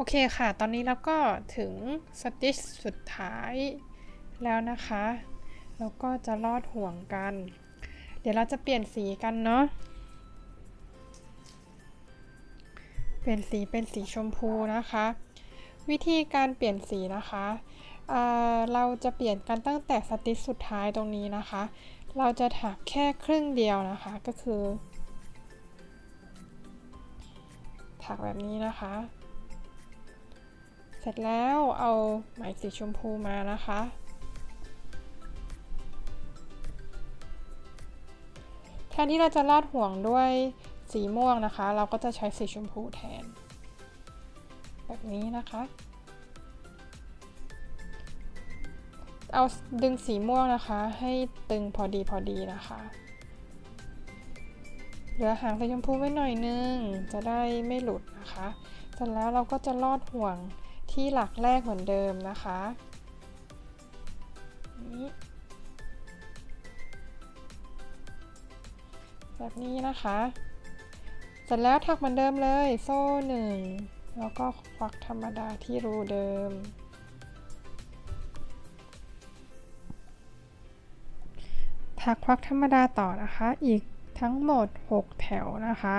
โอเคค่ะ ตอนนี้เราก็ถึงสติชสุดท้ายแล้วนะคะ แล้วก็จะลอดห่วงกัน เดี๋ยวเราจะเปลี่ยนสีกันเนาะ เปลี่ยนสีเป็นสีชมพูนะคะ วิธีการเปลี่ยนสีนะคะเเราจะเปลี่ยนกันตั้งแต่สติชสุดท้ายตรงนี้นะคะ เราจะถักแค่ครึ่งเดียวนะคะ ก็คือ ถักแบบนี้นะคะ เสร็จแล้วเอาไหมสีชมพูมานะคะ แทนที่เราจะลอดห่วงด้วยสีม่วงนะคะ เราก็จะใช้สีชมพูแทน แบบนี้นะคะ เอาดึงสีม่วงนะคะ ให้ตึงพอดีพอดีนะคะเหลือหางสีชมพูไว้หน่อยนึง จะได้ไม่หลุดนะคะ เสร็จแล้วเราก็จะลอดห่วง ที่หลักแรกเหมือนเดิมนะคะนี้แบบนี้นะคะ เสร็จแล้วถักเหมือนเดิมเลย โซ่หนึ่งแล้วก็ควักธรรมดาที่รูเดิม ถักควักธรรมดาต่อนะคะ อีกทั้งหมด 6 แถวนะคะ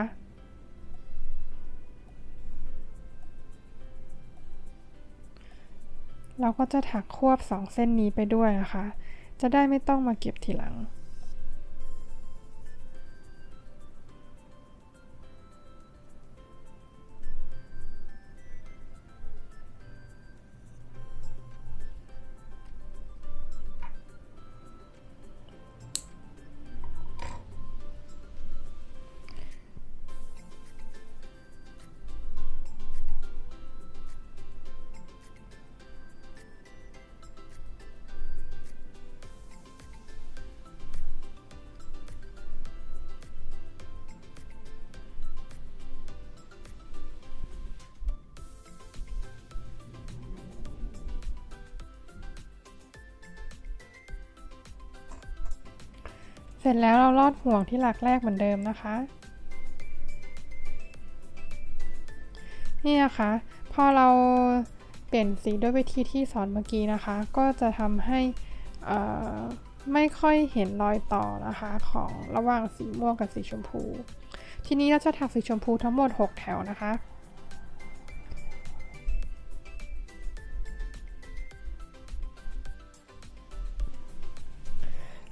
เราก็จะถักควบ 2 เส้นนี้ไปด้วยนะคะ จะได้ไม่ต้องมาเก็บทีหลัง เสร็จแล้วเราลอดห่วงที่หลักแรกเหมือนเดิมนะคะ นี่นะคะ พอเราเปลี่ยนสีด้วยวิธีที่สอนเมื่อกี้นะคะ ก็จะทำให้ไม่ค่อยเห็นรอยต่อนะคะของระหว่างสีม่วงกับสีชมพู ทีนี้เราจะถักสีชมพูทั้งหมด 6 แถวนะคะ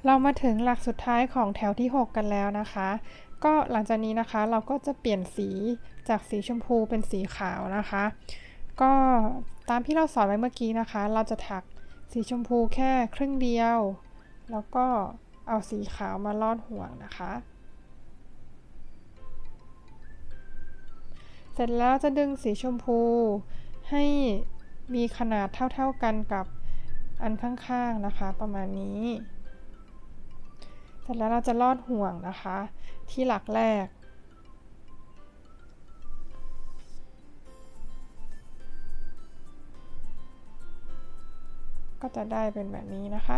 เรามาถึงหลักสุดท้ายของแถวที่ 6 กันแล้วนะคะ ก็หลังจากนี้นะคะเราก็จะเปลี่ยนสีจากสีชมพูเป็นสีขาวนะคะ ก็ตามที่เราสอนไว้เมื่อกี้นะคะ เราจะถักสีชมพูแค่ครึ่งเดียว แล้วก็เอาสีขาวมาลอดห่วงนะคะ เสร็จแล้วจะดึงสีชมพูให้มีขนาดเท่าๆกันกับอันข้างๆนะคะประมาณนี้ สร็จแล้วเราจะลอดห่วงนะคะ ที่หลักแรก ก็จะได้เป็นแบบนี้นะคะ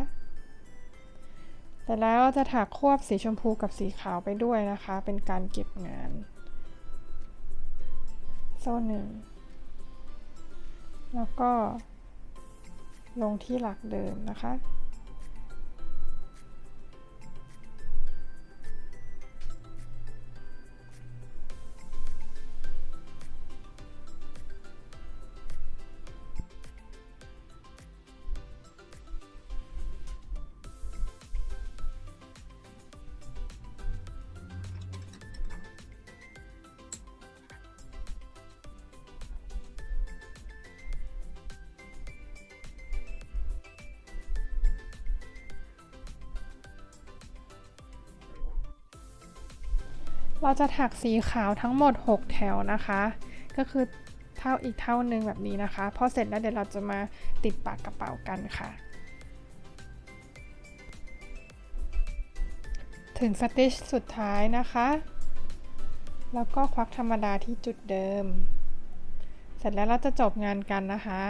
เสร็จแล้วเราจะถักควบสีชมพูกับสีขาวไปด้วยนะคะ เป็นการเก็บงาน โซ่หนึ่ง แล้วก็ลงที่หลักเดิมนะคะ เราจะถักสีขาวทั้งหมด 6 แถวนะคะ ก็คือเท่าอีกเท่านึงแบบนี้นะคะ พอเสร็จแล้วเดี๋ยวเราจะมาติดปากกระเป๋ากันค่ะ ถึงสติชสุดท้ายนะคะ แล้วก็ควักธรรมดาที่จุดเดิม เสร็จแล้วเราจะจบงานกันนะคะ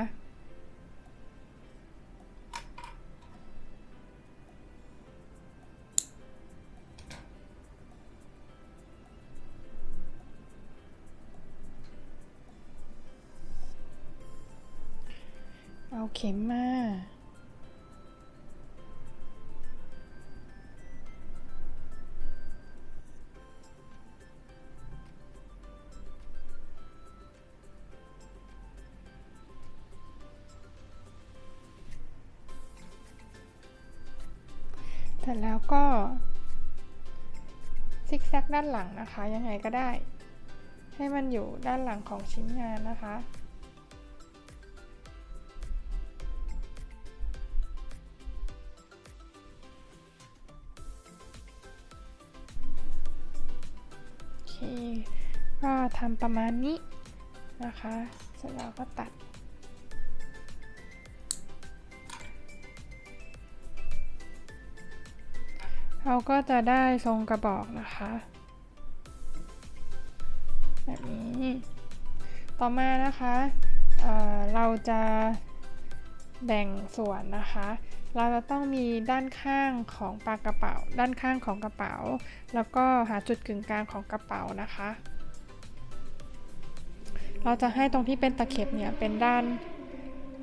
เข็มมา เสร็จแล้วก็ ซิกแซกด้านหลังนะคะ ยังไงก็ได้ ให้มันอยู่ด้านหลังของชิ้นงานนะคะ ก็ทำประมาณนี้นะคะ เสร็จแล้วก็ตัด เราก็จะได้ทรงกระบอกนะคะ แบบนี้ ต่อมานะคะเเราจะแบ่งส่วนนะคะ เราจะต้องมีด้านข้างของปากกระเป๋า ด้านข้างของกระเป๋า แล้วก็หาจุดกึ่งกลางของกระเป๋านะคะ เราจะให้ตรงที่เป็นตะเข็บเนี่ยเป็นด้าน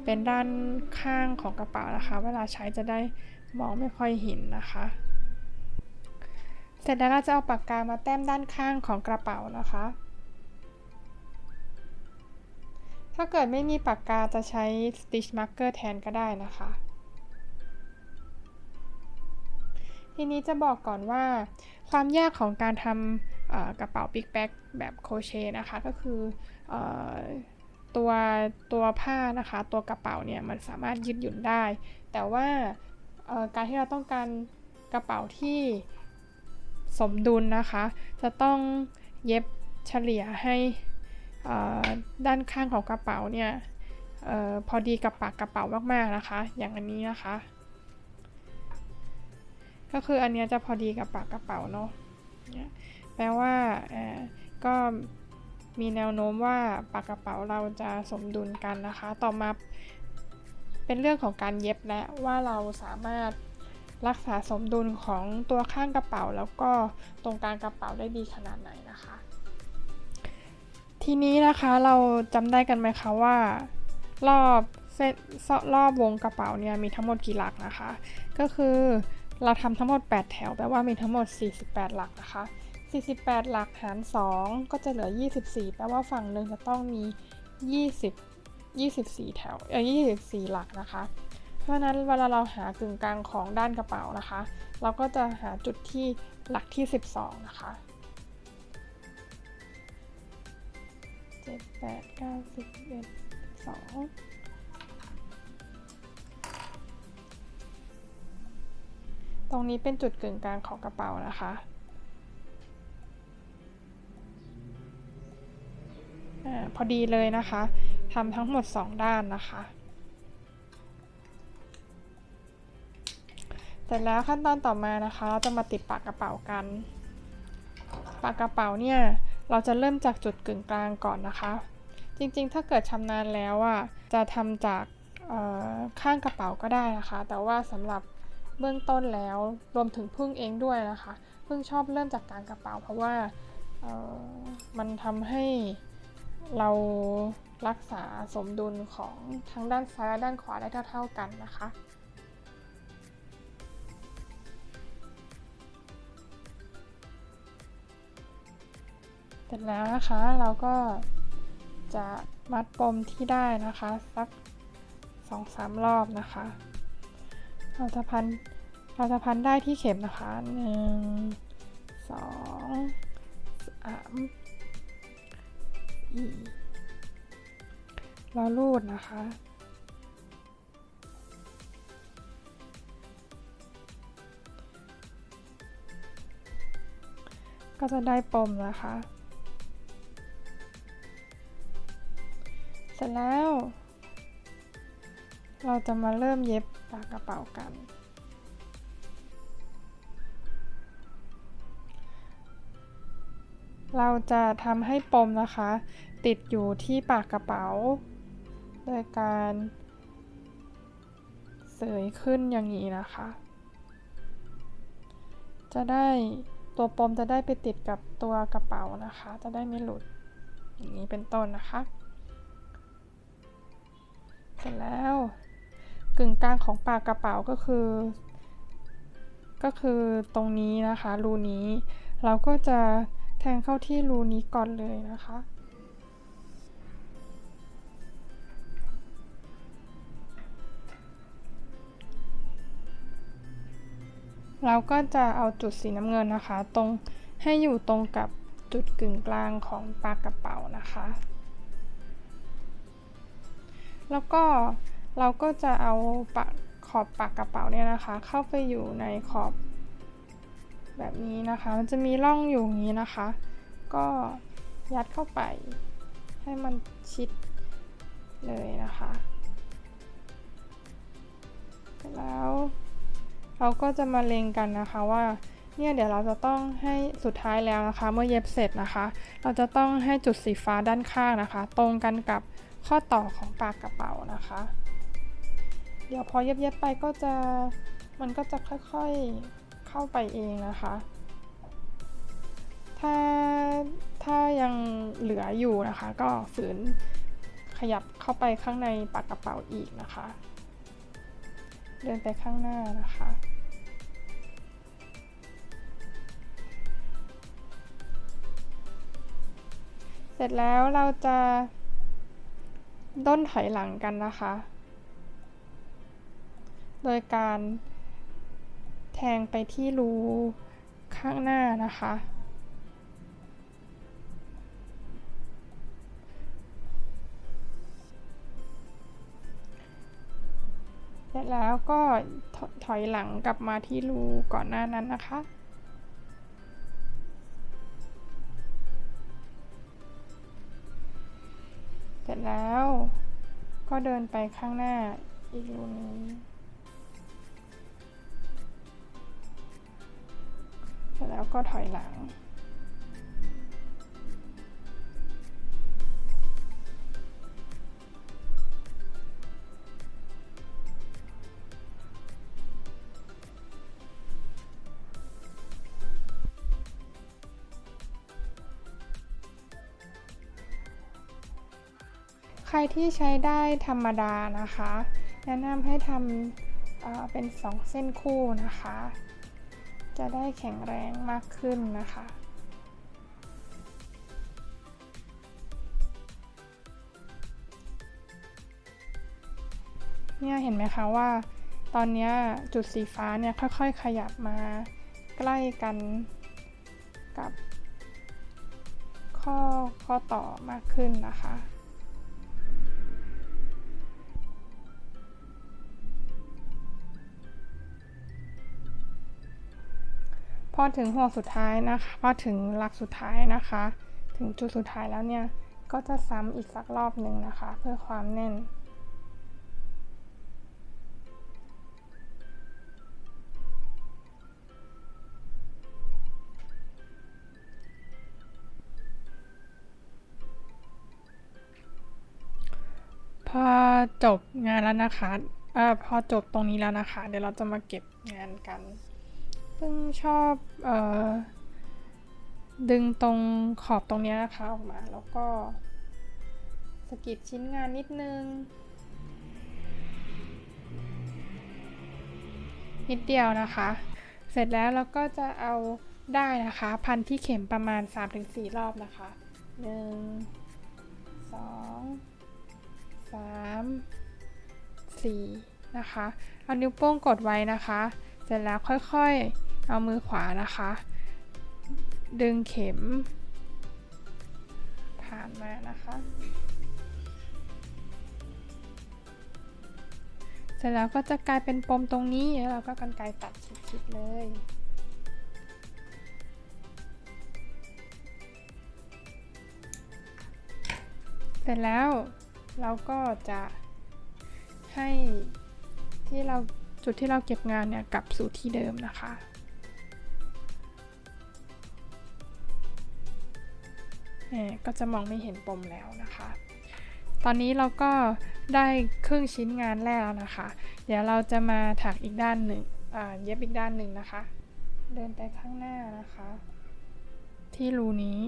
เป็นด้านข้างของกระเป๋านะคะ เวลาใช้จะได้มองไม่ค่อยเห็นนะคะ เสร็จแล้วเราจะเอาปากกามาแต้มด้านข้างของกระเป๋านะคะ ถ้าเกิดไม่มีปากกาจะใช้ Stitch Marker แทนก็ได้นะคะทีนี้จะบอกก่อนว่าความยากของการทำกระเป๋าบิ๊กแบ็กแบบโคเชนะคะ ก็คือ ตัวตัวผ้านะคะตัวกระเป๋าเนี่ยมันสามารถยืดหยุ่นได้ แต่ว่าการที่เราต้องการกระเป๋าที่สมดุลนะคะ จะต้องเย็บเฉลี่ยให้ด้านข้างของกระเป๋าเนี่ยออพอดีกับปากกระเป๋ามากๆนะคะ อย่างอันนี้นะคะ ก็คืออันนี้จะพอดีกับปากกระเป๋าเนาะแปลว่าก็ มีแนวโน้มว่าปากกระเป๋าเราจะสมดุลกันนะคะ ต่อมาเป็นเรื่องของการเย็บและว่าเราสามารถรักษาสมดุลของตัวข้างกระเป๋า แล้วก็ตรงกลางกระเป๋าได้ดีขนาดไหนนะคะ ทีนี้นะคะเราจำได้กันไหมคะว่า รอบเส้นรอบวงกระเป๋าเนี่ยมีทั้งหมดกี่หลักนะคะ ก็คือเราทำทั้งหมด 8 แถวแปลว่ามีทั้งหมด 48 หลักนะคะ 48 หลักหาร 2 ก็จะเหลือ 24 แปลว่าฝั่งหนึ่งจะต้องมี 20 24 แถวเออ24 หลักนะคะ เพราะฉะนั้นเวลาเราหากึ่งกลางของด้านกระเป๋านะคะ เราก็จะหาจุดที่หลักที่ 12 นะคะ7 8 9 10 11 12ตรงนี้เป็นจุดกึ่งกลางของกระเป๋านะคะ อพอดีเลยนะคะทำทั้งหมด 2 ด้านนะคะเสร็จแล้วขั้นตอนต่อมานะคะ เราจะมาติดปากกระเป๋ากัน ปากกระเป๋าเนี่ยเราจะเริ่มจากจุดกึ่งกลางก่อนนะคะ จริงๆ ถ้าเกิดชำนาญแล้วอะจะทำจากข้างกระเป๋าก็ได้นะคะ แต่ว่าสำหรับเบื้องต้นแล้วรวมถึงพึ่งเองด้วยนะคะ พึ่งชอบเริ่มจากกลางกระเป๋า เพราะว่ามันทำให้ เรารักษาสมดุลของทั้งด้านซ้ายและด้านขวาได้เท่า ๆกันนะคะ เสร็จแล้วนะคะเราก็จะมัดปมที่ได้นะคะ สักสองสามรอบนะคะเราจะพันเราจะพันได้ที่เข็มนะคะหนึ่งสองสาม เราลูดนะคะ ก็จะได้ปมนะคะ เสร็จแล้ว เราจะมาเริ่มเย็บปากกระเป๋ากัน เราจะทำให้ปมนะคะ ติดอยู่ที่ปากกระเป๋า โดยการเสยขึ้นอย่างนี้นะคะ จะได้ตัวปมจะได้ไปติดกับตัวกระเป๋านะคะ จะได้ไม่หลุด อย่างนี้เป็นต้นนะคะ เสร็จแล้วกึ่งกลางของปากกระเป๋าก็คือ ก็คือตรงนี้นะคะ รูนี้ เราก็จะ งเข้าที่รูนี้ก่อนเลยนะคะ เราก็จะเอาจุดสีน้ำเงินนะคะ ตรงให้อยู่ตรงกับจุดกึ่งกลางของปากกระเป๋านะคะ แล้วก็เราก็จะเอาปากขอบปากกระเป๋าเนี่ยนะคะ เข้าไปอยู่ในขอบ แบบนี้นะคะ มันจะมีร่องอยู่อย่างนี้นะคะ ก็ยัดเข้าไป ให้มันชิดเลยนะคะแล้วเราก็จะมาเล็งกันนะคะว่าเนี่ยเดี๋ยวเราจะต้องให้สุดท้ายแล้วนะคะ เมื่อเย็บเสร็จนะคะ เราจะต้องให้จุดสีฟ้าด้านข้างนะคะ ตรงกันกับข้อต่อของปากกระเป๋านะคะ เดี๋ยวพอเย็บๆไปก็จะมันก็จะค่อยๆ เข้าไปเองนะคะ ถ้าถ้ายังเหลืออยู่นะคะ ก็ฝืนขยับเข้าไปข้างในปากกระเป๋าอีกนะคะ เดินไปข้างหน้านะคะเสร็จแล้วเราจะด้นถอยหลังกันนะคะ โดยการ แทงไปที่รูข้างหน้านะคะ เสร็จแล้วก็ถอยหลังกลับมาที่รูก่อนหน้านั้นนะคะเสร็จแล้วก็เดินไปข้างหน้าอีกรูนี้ เสร็จแล้วก็ถอยหลัง ใครที่ใช้ได้ธรรมดานะคะ แนะนำให้ทำเเป็น2เส้นคู่นะคะ จะได้แข็งแรงมากขึ้นนะคะ เนี่ยเห็นไหมคะว่าตอนนี้จุดสีฟ้าเนี่ยค่อยๆ ขยับมาใกล้กันกับข้อข้อต่อมากขึ้นนะคะ พอถึงห่วงสุดท้ายนะคะพอถึงหลักสุดท้ายนะคะ ถึงจุดสุดท้ายแล้วเนี่ย ก็จะซ้ำอีกสักรอบหนึ่งนะคะ เพื่อความแน่น พอจบงานแล้วนะคะเอ่อพอจบตรงนี้แล้วนะคะ เดี๋ยวเราจะมาเก็บงานกัน ซึ่งชอบออดึงตรงขอบตรงนี้นะคะออกมาแล้วก็สกิดชิ้นงานนิดนึง นิดเดียวนะคะ เสร็จแล้วเราก็จะเอาได้นะคะ พันที่เข็มประมาณ 3-4 รอบนะคะ 1 2 3 4 นะคะ เอานิ้วโป้งกดไว้นะคะ เสร็จแล้วค่อยๆ เอามือขวานะคะ ดึงเข็ม ผ่านมานะคะ เสร็จแล้วก็จะกลายเป็นปมตรงนี้แล้วเราก็กันไกรตัดชิดๆเลยเสร็จแล้วเราก็จะให้ที่เราจุดที่เราเก็บงานเนี่ยกลับสู่ที่เดิมนะคะ ก็จะมองไม่เห็นปมแล้วนะคะ ตอนนี้เราก็ได้ครึ่งชิ้นงานแล้วนะคะ เดี๋ยวเราจะมาถักอีกด้านหนึ่งเย็บอีกด้านหนึ่งนะคะ เดินไปข้างหน้านะคะ ที่รูนี้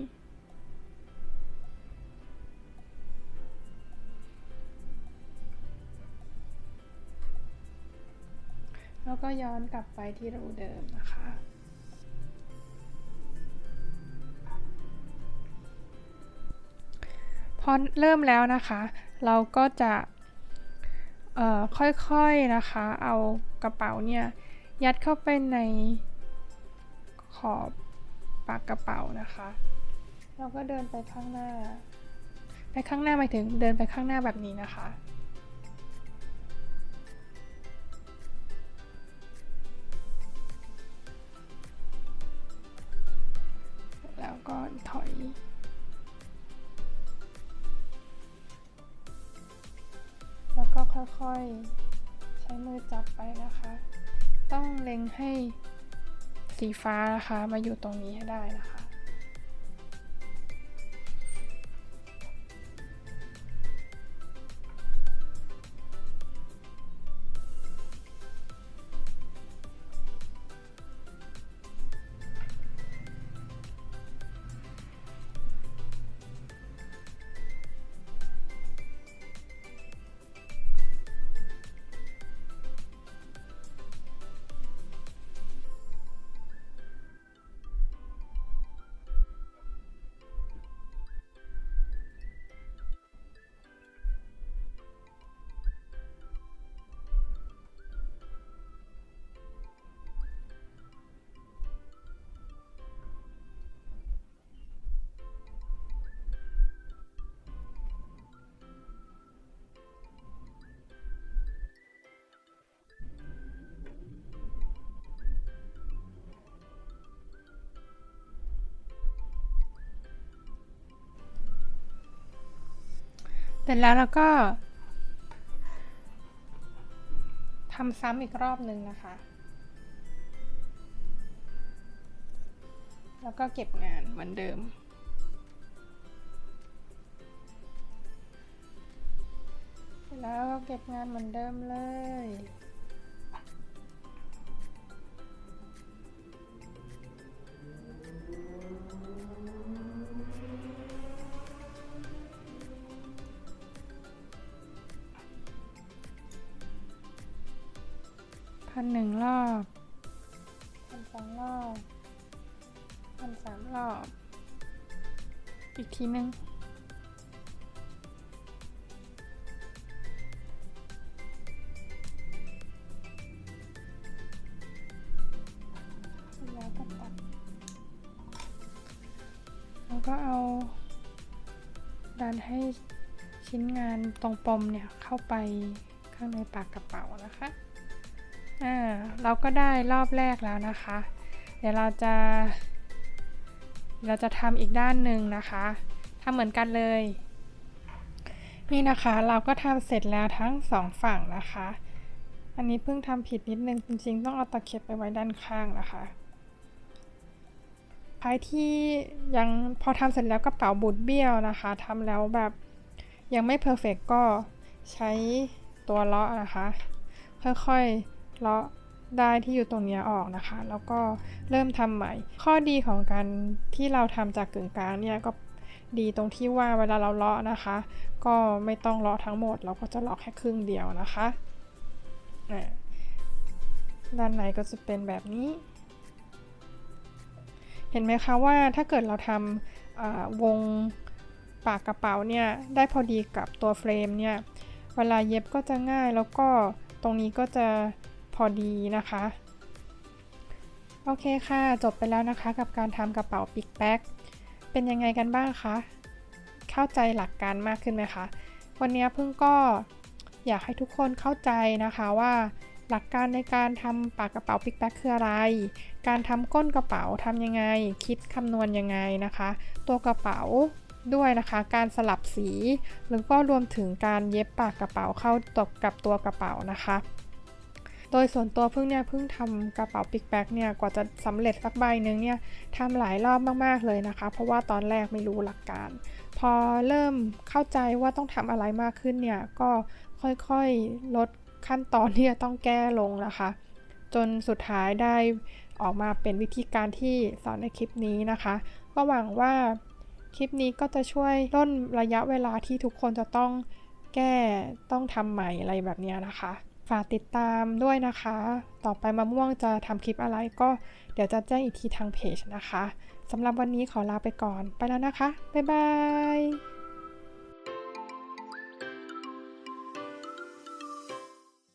แล้วก็ย้อนกลับไปที่รูเดิมนะคะ อเริ่มแล้วนะคะ เราก็จะค่อยๆนะคะ เอากระเป๋าเนี่ยยัดเข้าไปในขอบปากกระเป๋านะคะ เราก็เดินไปข้างหน้า ไปข้างหน้าหมายถึงเดินไปข้างหน้าแบบนี้นะคะ ค่อยใช้มือจับไปนะคะ ต้องเล็งให้สีฟ้านะคะมาอยู่ตรงนี้ให้ได้นะคะ สร็จแล้วเราก็ทำซ้ำอีกรอบหนึ่งนะคะ แล้วก็เก็บงานเหมือนเดิมเสร็จแล้วก็เก็บงานเหมือนเดิมเลย พันหนึ่งรอบพันสองรอบพันสามรอบ อีกทีหนึ่งแล้วก็ตัดแล้วก็เอา ดันให้ชิ้นงานตรงปมเนี่ยเข้าไปข้างในปากกระเป๋านะคะ อ่าเราก็ได้รอบแรกแล้วนะคะ เดี๋ยวเราจะ เราจะทำอีกด้านหนึ่งนะคะทำเหมือนกันเลย นี่นะคะเราก็ทำเสร็จแล้วทั้งสองฝั่งนะคะ อันนี้เพิ่งทำผิดนิดนึงจริงๆ ต้องเอาตะเข็บไปไว้ด้านข้างนะคะใครที่ยังพอทำเสร็จแล้วกระเป๋าบุดเบี้ยวนะคะทำแล้วแบบยังไม่เพอร์เฟกก็ใช้ตัวเลาะนะคะ ค่อยๆ เลาะได้ที่อยู่ตรงเนี้ยออกนะคะ แล้วก็เริ่มทำใหม่ ข้อดีของการที่เราทำจากกึ่งกลางเนี่ยก็ดีตรงที่ว่าเวลาเราเลาะนะคะ ก็ไม่ต้องเลาะทั้งหมด เราก็จะเลาะแค่ครึ่งเดียวนะคะด้านในก็จะเป็นแบบนี้ เห็นไหมคะว่าถ้าเกิดเราทำวงปากกระเป๋าเนี่ยได้พอดีกับตัวเฟรมเนี่ยเวลาเย็บก็จะง่ายแล้วก็ตรงนี้ก็จะ พอดีนะคะ โอเคค่ะ จบไปแล้วนะคะกับการทำกระเป๋าปิกแบ็คเป็นยังไงกันบ้างคะ เข้าใจหลักการมากขึ้นไหมคะ วันนี้เพิ่งก็อยากให้ทุกคนเข้าใจนะคะว่าหลักการในการทำปากกระเป๋าปิกแบ็คคืออะไร การทำก้นกระเป๋าทำยังไง คิดคำนวณยังไงนะคะ ตัวกระเป๋าด้วยนะคะ การสลับสีแล้วก็รวมถึงการเย็บปากกระเป๋าเข้าตกกับตัวกระเป๋านะคะ โดยส่วนตัวเพิ่งเนี่ยเพิ่งทำกระเป๋าปิกแบ็กเนี่ยกว่าจะสำเร็จสักใบหนึ่งเนี่ยทำหลายรอบมากๆเลยนะคะ เพราะว่าตอนแรกไม่รู้หลักการ พอเริ่มเข้าใจว่าต้องทำอะไรมากขึ้นเนี่ยก็ค่อยๆลดขั้นตอนที่จะต้องแก้ลงนะคะ จนสุดท้ายได้ออกมาเป็นวิธีการที่สอนในคลิปนี้นะคะ ก็หวังว่าคลิปนี้ก็จะช่วยล่นระยะเวลาที่ทุกคนจะต้องแก้ต้องทำใหม่อะไรแบบนี้นะคะ ฝากติดตามด้วยนะคะ ต่อไปมะม่วงจะทำคลิปอะไรก็เดี๋ยวจะแจ้งอีกทีทางเพจนะคะสำหรับวันนี้ขอลาไปก่อนไปแล้วนะคะ บ๊ายบาย